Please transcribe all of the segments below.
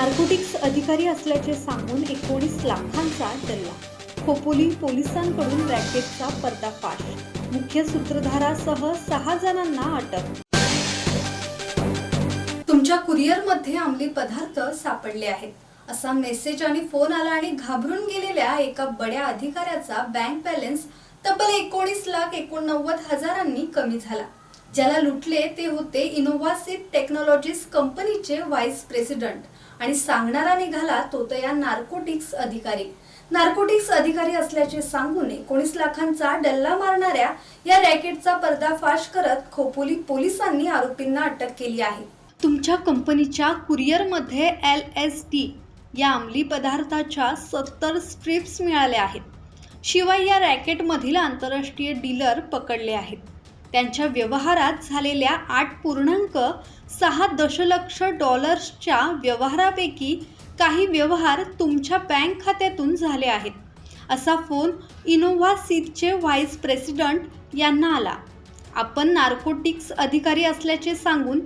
Narcotics अधिकारी असल्याचे सांगून एकोणीस लाखांचा डल्ला खोपोली पोलिसांकडून रॅकेटचा पर्दाफाश. मुख्य सूत्रधारासह सहा जणांना अटक. तुमच्या कुरिअरमध्ये अंमली पदार्थ सापडले आहेत. असा मेसेज आणि फोन आला आणि घाबरून गेलेल्या एका बड्या अधिकाऱ्याचा बँक बॅलन्स तब्बल एकोणीस लाख एकोणनव्वद हजारांनी कमी झाला. ज्याला लुटले ते होते इनोव्हासिट टेक्नॉलॉजीज कंपनीचे व्हाईस प्रेसिडेंट आणि सांगणारा निघाला तो तर या नार्कोटिक्स अधिकारी. नार्कोटिक्स अधिकारी असल्याचे सांगून एकोणीस लाखांचा डल्ला मारणाऱ्या या रॅकेटचा पर्दाफाश करत खोपोली पोलिसांनी आरोपींना अटक केली आहे. तुमच्या कंपनीच्या कुरिअरमध्ये एल एस डी या अंमली पदार्थाच्या सत्तर स्ट्रिप्स मिळाल्या आहेत. शिवाय या रॅकेटमधील आंतरराष्ट्रीय डीलर पकडले आहेत. त्यांच्या व्यवहारात झालेल्या आठ पूर्णांक सहा दशलक्ष डॉलर्सच्या व्यवहारापैकी काही व्यवहार तुमच्या बँक खात्यातून झाले आहेत. असा फोन इनोव्हा सीटचे व्हाईस प्रेसिडेंट यांना आला. आपण नार्कोटिक्स अधिकारी असल्याचे सांगून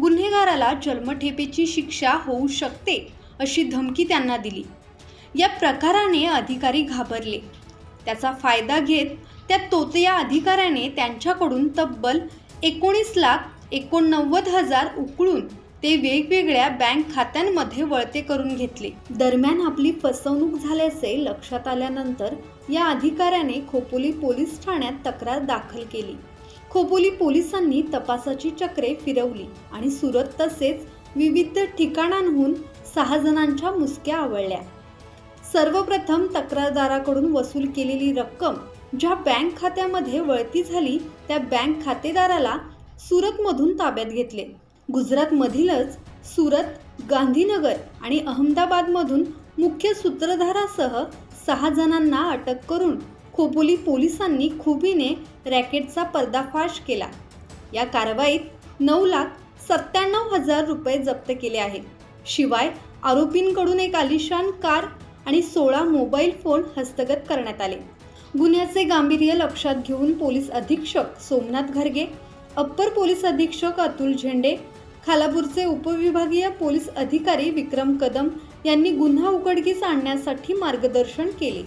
गुन्हेगाराला जन्मठेपेची शिक्षा होऊ शकते अशी धमकी त्यांना दिली. या प्रकाराने अधिकारी घाबरले. त्याचा फायदा घेत त्या तोतया अधिकाऱ्याने त्यांच्याकडून तब्बल एकोणीस लाख एकोणनव्वद हजार उकळून ते वेगवेगळ्या बँक खात्यांमध्ये वळते करून घेतले. दरम्यान आपली फसवणूक झाल्याचे लक्षात आल्यानंतर या अधिकाऱ्याने खोपोली पोलीस ठाण्यात तक्रार दाखल केली. खोपोली पोलिसांनी तपासाची चक्रे फिरवली आणि सुरत तसेच विविध ठिकाणांहून सहा जणांच्या मुसक्या आवळल्या. सर्वप्रथम तक्रारदाराकडून वसूल केलेली रक्कम ज्या बँक खात्यामध्ये वळती झाली त्या बँक खातेदाराला सुरतमधून ताब्यात घेतले. गुजरातमधीलच सुरत गांधीनगर आणि अहमदाबादमधून मुख्य सूत्रधारासह सहा जणांना अटक करून खोपोली पोलिसांनी खुबीने रॅकेटचा पर्दाफाश केला. या कारवाईत नऊ लाख सत्त्याण्णव हजार रुपये जप्त केले आहेत. शिवाय आरोपींकडून एक आलिशान कार आणि सोळा मोबाईल फोन हस्तगत करण्यात आले. गुन्ह्याचे गांभीर्य लक्षात घेऊन पोलीस अधीक्षक सोमनाथ घरगे अप्पर पोलीस अधीक्षक अतुल झेंडे खालापूरचे उपविभागीय पोलीस अधिकारी विक्रम कदम यांनी गुन्हा उघडकीस आणण्यासाठी मार्गदर्शन केले.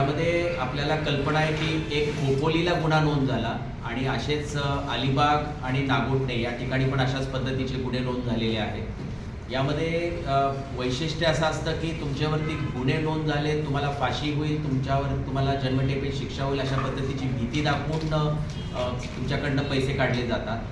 त्यामध्ये आपल्याला कल्पना आहे की एक खोपोलीला गुन्हा नोंद झाला आणि असेच अलिबाग आणि नागोटणे या ठिकाणी पण अशाच पद्धतीचे गुन्हे नोंद झालेले आहेत. यामध्ये वैशिष्ट्य असं असतं की तुमच्यावरती गुन्हे नोंद झाले तुम्हाला फाशी होईल तुमच्यावर तुम्हाला जन्मठेपेत शिक्षा होईल अशा पद्धतीची भीती दाखवून तुमच्याकडनं पैसे काढले जातात.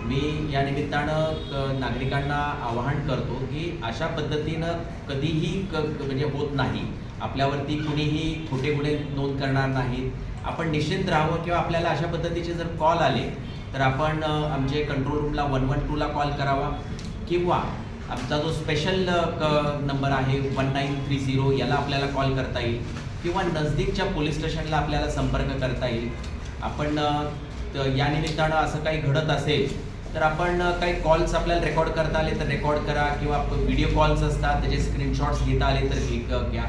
मी या निमित्तानं नागरिकांना आवाहन करतो की अशा पद्धतीनं कधीही क म्हणजे होत नाही. आपल्यावरती कुणीही खोटे गुन्हे नोंद करणार नाहीत. आपण निश्चिंत राहावं किंवा आपल्याला अशा पद्धतीचे जर कॉल आले तर आपण आमचे कंट्रोल रूमला वन वन टूला कॉल करावा किंवा आमचा जो स्पेशल नंबर आहे वन नाईन थ्री झिरो याला आपल्याला कॉल करता येईल. किंवा नजदीकच्या पोलीस स्टेशनला आपल्याला संपर्क करता येईल. आपण या निमित्तानं असं काही घडत असेल तर आपण काही कॉल्स आपल्याला रेकॉर्ड करता आले तर रेकॉर्ड करा. किंवा व्हिडिओ कॉल्स असतात त्याचे स्क्रीनशॉट्स घेता आले तर क्लिक घ्या.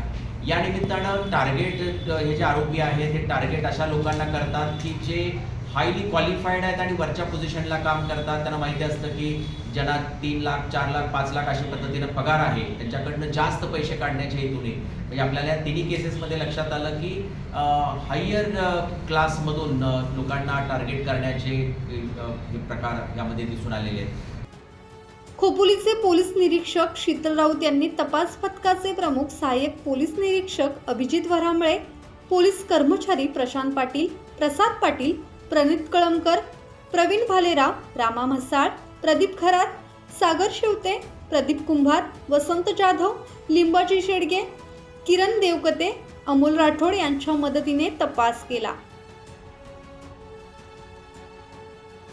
या निमित्तानं टार्गेट हे जे आरोपी आहेत हे टार्गेट अशा लोकांना करतात की जे हायली क्वालिफाईड आहेत आणि वरच्या पोझिशनला काम करतात. त्यांना माहिती असतं की ज्यांना तीन लाख चार लाख पाच लाख अशा पद्धतीनं पगार आहे त्यांच्याकडनं जास्त पैसे काढण्याच्या हेतूने. म्हणजे आपल्याला या तिन्ही केसेसमध्ये लक्षात आलं की हायर क्लासमधून लोकांना टार्गेट करण्याचे प्रकार यामध्ये दिसून आलेले आहेत. खोपोलीचे पोलीस निरीक्षक शीतल राऊत यांनी तपास पथकाचे प्रमुख सहाय्यक पोलीस निरीक्षक अभिजित वरांबळे पोलीस कर्मचारी प्रशांत पाटील प्रसाद पाटील प्रणित कळमकर प्रवीण भालेराव रामा म्हसाळ प्रदीप खरात सागर शेवते प्रदीप कुंभार वसंत जाधव लिंबाजी शेडगे किरण देवकते अमोल राठोड यांच्या मदतीने तपास केला.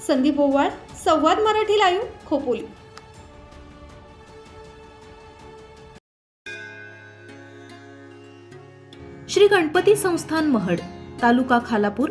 संदीप ओवाळ संवाद मराठी लाईव्ह खोपोली. श्री गणपती संस्थान महड तालुका खालापूर